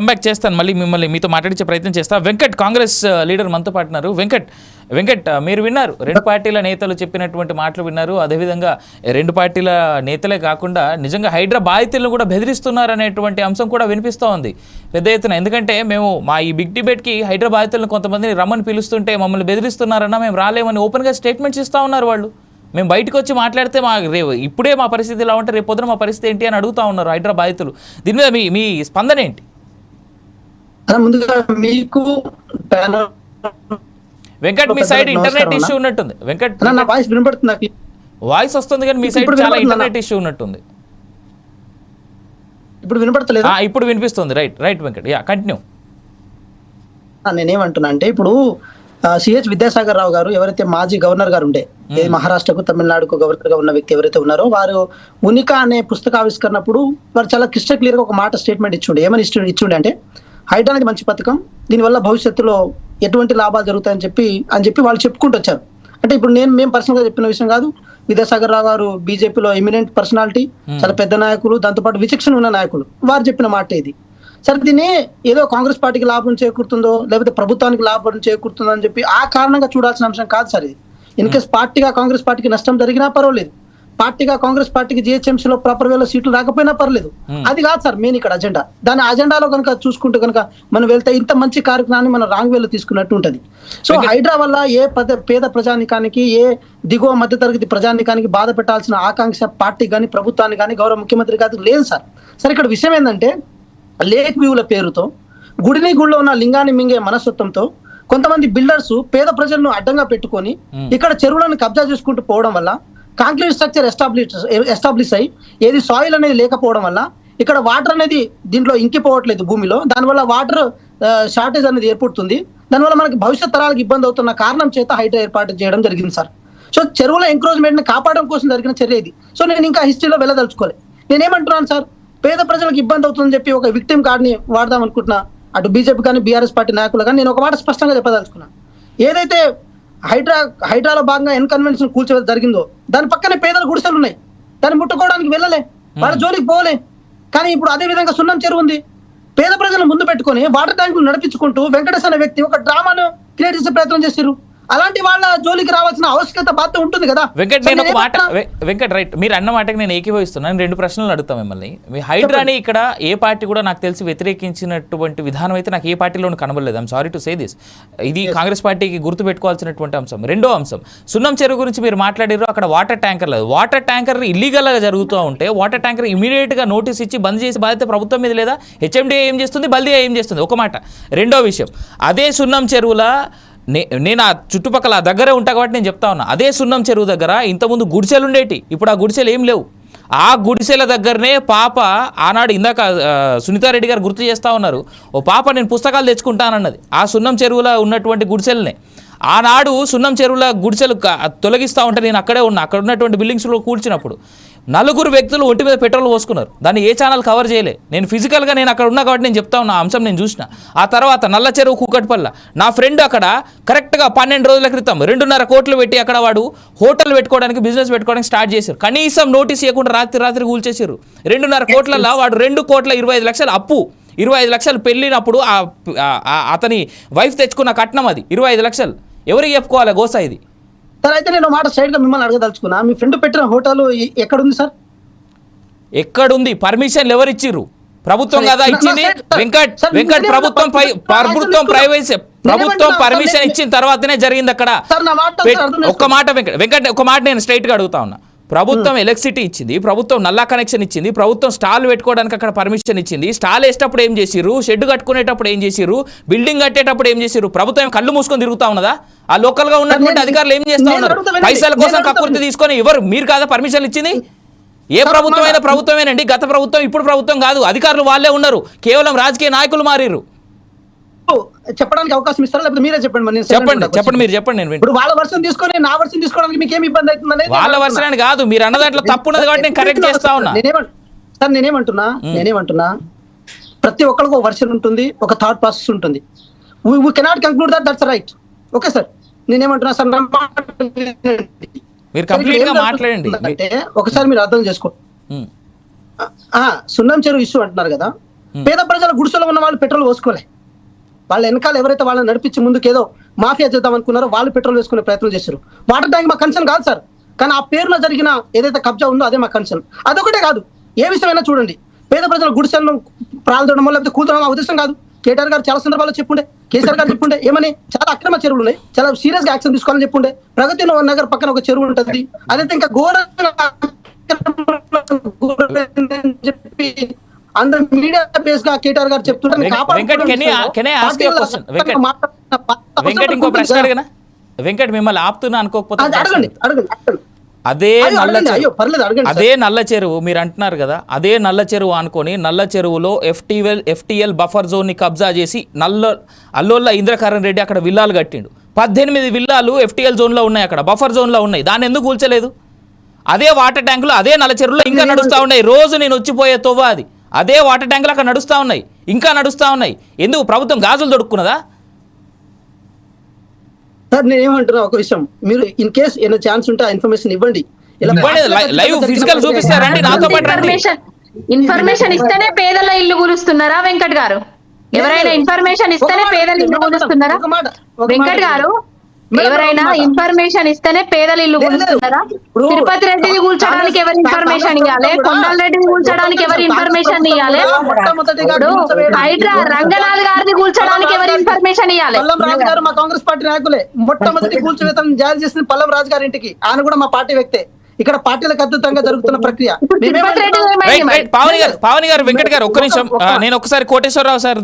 Comeback చేస్తాను. మళ్ళీ మిమ్మల్ని మీతో మాట్లాడించే ప్రయత్నం చేస్తా. వెంకట్ కాంగ్రెస్ uh, లీడర్ మనతో పాటున్నారు వెంకట్ వెంకట్ uh, మీరు విన్నారు. రెండు పార్టీల నేతలు చెప్పినటువంటి మాటలు విన్నారు. అదేవిధంగా రెండు పార్టీల నేతలే కాకుండా నిజంగా హైడ్రా బాధితులను కూడా బెదిరిస్తున్నారు అనేటువంటి అంశం కూడా వినిపిస్తూ ఉంది. పెద్ద ఎత్తున ఎందుకంటే మేము మా ఈ బిగ్ డిబేట్కి హైడ్రా బాధితులను కొంతమందిని రమ్మని పిలుస్తుంటే మమ్మల్ని బెదిరిస్తున్నారన్నా మేము రాలేమని ఓపెన్గా స్టేట్మెంట్స్ ఇస్తూ ఉన్నారు వాళ్ళు. మేము బయటకు వచ్చి మాట్లాడితే మా రేపు ఇప్పుడే మా పరిస్థితి ఇలా ఉంటే రేపు పొద్దున మా పరిస్థితి ఏంటి అని అడుగుతా ఉన్నారు హైడ్రా బాధితులు. దీని మీద మీ మీ స్పందన ఏంటి? ముందుగా మీకు వెంకట్ మీ సైడ్ ఇంటర్నెట్ ఇష్యూ. ఉన్నట్టుంది. వెంకట్ నా వాయిస్ వినపడుతుందా వాయిస్ వస్తుంది కానీ మీ సైడ్ చాలా? ఇంటర్నెట్ ఇష్యూ ఉన్నట్టుంది. ఇప్పుడు వినపడతలేదు? ఇప్పుడు వినిపిస్తుంది. Right right Venkat. Ya continue నేనేమంటున్నా అంటే ఇప్పుడు సిహెచ్ విద్యాసాగర్ రావు గారు ఎవరైతే మాజీ గవర్నర్ గారు ఉండే మహారాష్ట్రకు తమిళనాడుకు గవర్నర్గా ఉన్న వ్యక్తి ఎవరైతే ఉన్నారో వారు ఉనిక అనే పుస్తక ఆవిష్కరణప్పుడు వారు చాలా క్లిస్టర్ క్లియర్గా ఒక మాట స్టేట్మెంట్ ఇచ్చిండే. ఏమని ఇచ్చి ఇచ్చిండే అంటే హైట్ అనేది మంచి పథకం. దీనివల్ల భవిష్యత్తులో ఎటువంటి లాభాలు జరుగుతాయని చెప్పి అని చెప్పి వాళ్ళు చెప్పుకుంటూ వచ్చారు. అంటే ఇప్పుడు నేను మేము పర్సనల్గా చెప్పిన విషయం కాదు. విద్యాసాగర్ రావు గారు బీజేపీలో ఎమినెంట్ పర్సనాలిటీ చాలా పెద్ద నాయకులు దాంతోపాటు విచక్షణ ఉన్న నాయకులు. వారు చెప్పిన మాట ఇది. సరే దీన్ని ఏదో కాంగ్రెస్ పార్టీకి లాభం చేకూరుతుందో లేకపోతే ప్రభుత్వానికి లాభం చేకూరుతుందో అని చెప్పి ఆ కారణంగా చూడాల్సిన అంశం కాదు సార్ ఇది. ఇన్ కేస్ పార్టీగా కాంగ్రెస్ పార్టీకి నష్టం జరిగినా పర్వాలేదు. పార్టీగా కాంగ్రెస్ పార్టీకి GHMC లో ప్రాపర్ వేలో సీట్లు రాకపోయినా పర్లేదు. అది కాదు సార్ మెయిన్ ఇక్కడ అజెండా దాని అజెండాలో కనుక చూసుకుంటే కనుక మనం వెళ్తే ఇంత మంచి కార్యక్రమాన్ని మనం రాంగ్ వేలో తీసుకున్నట్టు ఉంటది. సో హైడ్రా వల్ల ఏ పద పేద ప్రజానికానికి ఏ దిగువ మధ్యతరగతి ప్రజానికానికి బాధ పెట్టాల్సిన ఆకాంక్ష పార్టీ కానీ ప్రభుత్వాన్ని కానీ గౌరవ ముఖ్యమంత్రి గారికి లేదు సార్. సార్ ఇక్కడ విషయం ఏంటంటే లేక్ వ్యూల పేరుతో గుడిని గుడిలో ఉన్న లింగాన్ని మింగే మనస్తత్వంతో కొంతమంది బిల్డర్స్ పేద ప్రజలను అడ్డంగా పెట్టుకొని ఇక్కడ చెరువులను కబ్జా చేసుకుంటూ పోవడం వల్ల కాంక్రీట్ స్ట్రక్చర్ ఎస్టాబ్లిష్ ఎస్టాబ్లిష్ అయ్యి ఏది సాయిల్ అనేది లేకపోవడం వల్ల ఇక్కడ వాటర్ అనేది దీంట్లో ఇంకిపోవట్లేదు భూమిలో. దానివల్ల వాటర్ షార్టేజ్ అనేది ఏర్పడుతుంది. దానివల్ల మనకి భవిష్యత్ తరాలకు ఇబ్బంది అవుతున్న కారణం చేత హైడ్రా ఏర్పాటు చేయడం జరిగింది సార్. సో చెరువుల ఎంక్రోచ్మెంట్ని కాపాడడం కోసం జరిగిన చర్య ఇది. సో నేను ఇంకా హిస్టరీలో వెళ్ళదలుచుకోలేదు నేనేమంటున్నాను సార్? పేద ప్రజలకు ఇబ్బంది అవుతుందని చెప్పి ఒక విక్టిమ్ కార్డ్ని వాడదాం అనుకుంటున్నా. అటు బీజేపీ కానీ బీఆర్ఎస్ పార్టీ నాయకులు కానీ నేను ఒక మాట స్పష్టంగా చెప్పదలుచుకున్నాను ఏదైతే హైడ్రా హైడ్రాలో భాగంగా ఎన్కన్వెన్షన్ కూల్చే జరిగిందో దాని పక్కనే పేదల గుడిసెలు ఉన్నాయి. దాన్ని ముట్టుకోవడానికి వెళ్ళలే. వాళ్ళ జోలికి పోలే కానీ ఇప్పుడు అదే విధంగా సున్నం చెరువు ఉంది. పేద ప్రజలను ముందు పెట్టుకొని వాటర్ ట్యాంకులు నడిపించుకుంటూ వెంకటేశ్ అనే వ్యక్తి ఒక డ్రామాను క్రియేట్ చేసే ప్రయత్నం చేశారు అలాంటి వాళ్ళ జోలికి రావాల్సిన ఆవశ్యకత బాధ్యత ఉంటుంది కదా. వెంకట్ నేను ఒక మాట వెంకట్ రైట్. మీరు అన్న మాటకి నేను ఏకీభవిస్తున్నాను రెండు ప్రశ్నలు అడుగుతాం మిమ్మల్ని. మీ హైడ్రాని ఇక్కడ ఏ పార్టీ కూడా నాకు తెలిసి వ్యతిరేకించినటువంటి విధానం అయితే నాకు ఏ పార్టీలోనూ కనబడలేదు. I'm sorry to say this ఇది కాంగ్రెస్ పార్టీకి గుర్తు పెట్టుకోవాల్సినటువంటి అంశం. రెండో అంశం. సున్నం చెరువు గురించి మీరు మాట్లాడారు అక్కడ వాటర్ ట్యాంకర్ లేదు. వాటర్ ట్యాంకర్ ఇల్లీగల్గా జరుగుతూ ఉంటే వాటర్ ట్యాంకర్ ఇమీడియట్గా నోటీస్ ఇచ్చి బంద్ చేసి బాధ్యత ప్రభుత్వం మీద లేదా? హెచ్ఎండిఏ ఏం చేస్తుంది? బల్దియా ఏం చేస్తుంది? ఒక మాట. రెండో విషయం. అదే సున్నం చెరువుల నే నేను ఆ చుట్టుపక్కల ఆ దగ్గరే ఉంటా కాబట్టి నేను చెప్తా ఉన్నా. అదే సున్నం చెరువు దగ్గర ఇంతకుముందు గుడిసెలు ఉండేటి ఇప్పుడు ఆ గుడిసెలు ఏం లేవు. ఆ గుడిసెల దగ్గరనే పాప ఆనాడు ఇందాక సునీతారెడ్డి గారు గుర్తు చేస్తూ ఉన్నారు. ఓ పాప నేను పుస్తకాలు తెచ్చుకుంటానన్నది. ఆ సున్నం చెరువులో ఉన్నటువంటి గుడిసెలనే. ఆనాడు సున్నం చెరువుల గుడిసెలు తొలగిస్తూ ఉంటే నేను అక్కడే ఉన్నా. అక్కడ ఉన్నటువంటి బిల్డింగ్స్లో కూర్చున్నప్పుడు నలుగురు వ్యక్తులు ఒంటి మీద పెట్రోల్ పోసుకున్నారు. దాన్ని ఏ ఛానల్ కవర్ చేయలే? నేను ఫిజికల్గా నేను అక్కడ ఉన్నా కాబట్టి నేను చెప్తా ఉన్నా అంశం నేను చూసిన. ఆ తర్వాత నల్ల చెరువు కూకట్పల్ల. నా ఫ్రెండ్ అక్కడ కరెక్ట్గా పన్నెండు రోజుల క్రితం రెండున్నర కోట్లు పెట్టి అక్కడ వాడు హోటల్ పెట్టుకోవడానికి బిజినెస్ పెట్టుకోవడానికి స్టార్ట్ చేశారు. కనీసం నోటీస్ ఇవ్వకుండా రాత్రి రాత్రి కూల్చేసారు రెండున్నర కోట్లలో వాడు రెండు కోట్ల ఇరవై ఐదు లక్షలు అప్పు ఇరవై ఐదు లక్షలు పెళ్ళినప్పుడు అతని వైఫ్ తెచ్చుకున్న కట్నం అది ఇరవై ఐదు లక్షలు. ఎవరికి చెప్పుకోవాలి గోసా ఇది? సార్ అయితే నేను ఒక మాట సైడ్గా మిమ్మల్ని అడగదలుచుకున్నా. మీ ఫ్రెండ్ పెట్టిన హోటల్ ఎక్కడుంది సార్? ఎక్కడుంది? పర్మిషన్లు ఎవరు ఇచ్చిర్రు ప్రభుత్వం కదా ఇచ్చింది. వెంకట్ వెంకట్ ప్రభుత్వం ప్రభుత్వం తీసుకున్నా. ప్రభుత్వం పర్మిషన్ ఇచ్చిన తర్వాతనే జరిగింది అక్కడ. ఒక్క మాట వెంకట్ వెంకట్ ఒక మాట నేను స్ట్రైట్గా అడుగుతా ఉన్నా. ప్రభుత్వం ఎలక్ట్రిసిటీ ఇచ్చింది ప్రభుత్వం నల్లా కనెక్షన్ ఇచ్చింది ప్రభుత్వం స్టాల్ పెట్టుకోవడానికి అక్కడ పర్మిషన్ ఇచ్చింది. స్టాల్ వేసేటప్పుడు ఏం చేసిర్రు? షెడ్ కట్టుకునేటప్పుడు ఏం చేసిర్రు? బిల్డింగ్ కట్టేటప్పుడు ఏం చేసిర్రు? ప్రభుత్వం కళ్ళు మూసుకొని తిరుగుతా ఉన్నదా? ఆ లోకల్గా ఉన్నటువంటి నేను- అధికారులు ఏం చేస్తా నేను ఉన్నారు. పైసల కోసం కక్కుర్తి తీసుకొని ఎవరు మీరు కాదా పర్మిషన్ ఇచ్చింది? ఏ సార్, ప్రభుత్వం అయినా మా- ప్రభుత్వమేనండి. గత ప్రభుత్వం ఇప్పుడు ప్రభుత్వం కాదు. అధికారులు వాళ్ళే ఉన్నారు. కేవలం రాజకీయ నాయకులు మారిర్రు. చెప్పడానికి అవకాశం ఇస్తారా? లేకపోతే మీరే చెప్పండి మరి చెప్పండి. చెప్పండి మీరు చెప్పండి నేను. ఇప్పుడు వాళ్ళ వర్షం తీసుకొని నా వర్షం తీసుకోవడానికి మీకు ఏమి ఇబ్బంది అవుతుంది అనేది వాళ్ళ వర్షాన్ని కాదు మీరు అన్న దాంట్లో తప్పు ఉన్నది కాబట్టి నేను కరెక్ట్ చేస్తా ఉన్నా. సార్ నేనేమంటున్నా నేనేమంటున్నా ప్రతి ఒక్కరికి ఒక వర్షన్ ఉంటుంది ఒక థాట్ ప్రాసెస్ ఉంటుంది. We cannot conclude that that's right okay sir నేనేమంటున్నా సార్. మీరు complete గా మాట్లాడండి. జరుగుతుందంటే ఒకసారి మీరు అర్థం చేసుకో. సున్నం చెరువు ఇష్యూ అంటున్నారు కదా. పేద ప్రజల గుడిసెలో ఉన్న వాళ్ళు పెట్రోల్ పోసుకోలే. వాళ్ళ వెనకాల ఎవరైతే వాళ్ళని నడిపించి ముందుకు ఏదో మాఫియా చేద్దాం అనుకున్నారో వాళ్ళు పెట్రోల్ వేసుకునే ప్రయత్నం చేశారు. వాటర్ ట్యాంక్ మా కన్సర్న్ కాదు సార్. కానీ ఆ పేరులో జరిగిన ఏదైతే కబ్జా ఉందో అదే మా కన్సర్న్ అదొకటే కాదు. ఏ విషయమైనా చూడండి. పేద ప్రజల గుడిసెలను ప్రాల్దడం లేకపోతే కూతురడం ఆ ఉద్దేశం కాదు. కేటీఆర్ గారు చాలా సందర్భాల్లో చెప్పుండే కేసీఆర్ గారు చెప్పుండే ఏమని? చాలా అక్రమ చెరువులు ఉన్నాయి. చాలా సీరియస్గా యాక్షన్ తీసుకోవాలని చెప్పుండే. ప్రగతి నగర్ పక్కన ఒక చెరువు ఉంటుంది. అదైతే ఇంకా ఘోర చెప్పి అందరు మీడియా బేస్గా కేటీఆర్ గారు వెంకట్, మిమ్మల్ని ఆపుతున్నా అనుకోకపోతే అది అడగండి అడగండి అడగండి. అదే అయ్యో, నల్ల. అదే నల్ల చెరువు మీరు అంటున్నారు కదా. అదే నల్ల చెరువు అనుకొని నల్ల చెరువులో ఎఫ్టీఎల్ ఎఫ్టీఎల్ బఫర్ జోన్ని కబ్జా చేసి నల్ల అల్లోళ్ళ ఇంద్రకరణ్ రెడ్డి అక్కడ విల్లాలు కట్టిండు. పద్దెనిమిది విల్లాలు ఎఫ్టీఎల్ జోన్లో ఉన్నాయి అక్కడ బఫర్ జోన్లో ఉన్నాయి. దాన్ని ఎందుకు కూల్చలేదు? అదే వాటర్ ట్యాంకులు అదే నల్ల చెరువులో ఇంకా నడుస్తూ ఉన్నాయి. రోజు నేను వచ్చిపోయే తొవ్వ అది. అదే వాటర్ ట్యాంకులు అక్కడ నడుస్తూ ఉన్నాయి. ఇంకా నడుస్తూ ఉన్నాయి. ఎందుకు? ప్రభుత్వం గాజులు దొడుక్కున్నదా? సార్ నేను ఏమంటున్నా ఒక విషయం. మీరు ఇన్ కేస్ ఏమైనా ఛాన్స్ ఉంటే ఆ ఇన్ఫర్మేషన్ ఇవ్వండి. లైవ్ ఫిజికల్ జరిగిన చూపిస్తారా అండి? నాతో పాటు రండి. ఇన్ఫర్మేషన్ ఇన్ఫర్మేషన్ ఇస్తేనే పేదల ఇల్లు కూలుస్తున్నారా వెంకట్ గారు? ఎవరైనా ఇన్ఫర్మేషన్ ఇస్తేనే పేదల ఇల్లు కూలుస్తున్నారా. వెంకట్ గారు ఎవరైనా. ఇన్ఫర్మేషన్ ఇస్తేనే పేదల ఇల్లు ఇప్పుడు తిరుపతి రెడ్డిని కూల్చడానికి ఎవరు కాంగ్రెస్ ఇన్ఫర్మేషన్ ఇవ్వాలి కొండల రెడ్డిని కూల్చడానికి ఎవరు ఇన్ఫర్మేషన్ ఇవ్వాలి ఇప్పుడు. హైడ్రా రంగనాథ్ గారిని కూల్చడానికి ఎవరు ఇన్ఫర్మేషన్ ఇవ్వాలి పల్లం రాజు గారు మా కాంగ్రెస్ పార్టీ నాయకులే. మొట్టమొదటి కూల్చివేతనం జారీ చేసింది పల్లం రాజు గారి ఇంటికి. ఆయన కూడా మా పార్టీ వ్యక్తే. ఇక్కడ పార్టీలకు అద్భుతంగా జరుగుతున్న ప్రక్రియ. పావని గారు పావని గారు వెంకట్ గారు ఒక్క నిమిషం. నేను ఒకసారి కోటేశ్వరరావు సార్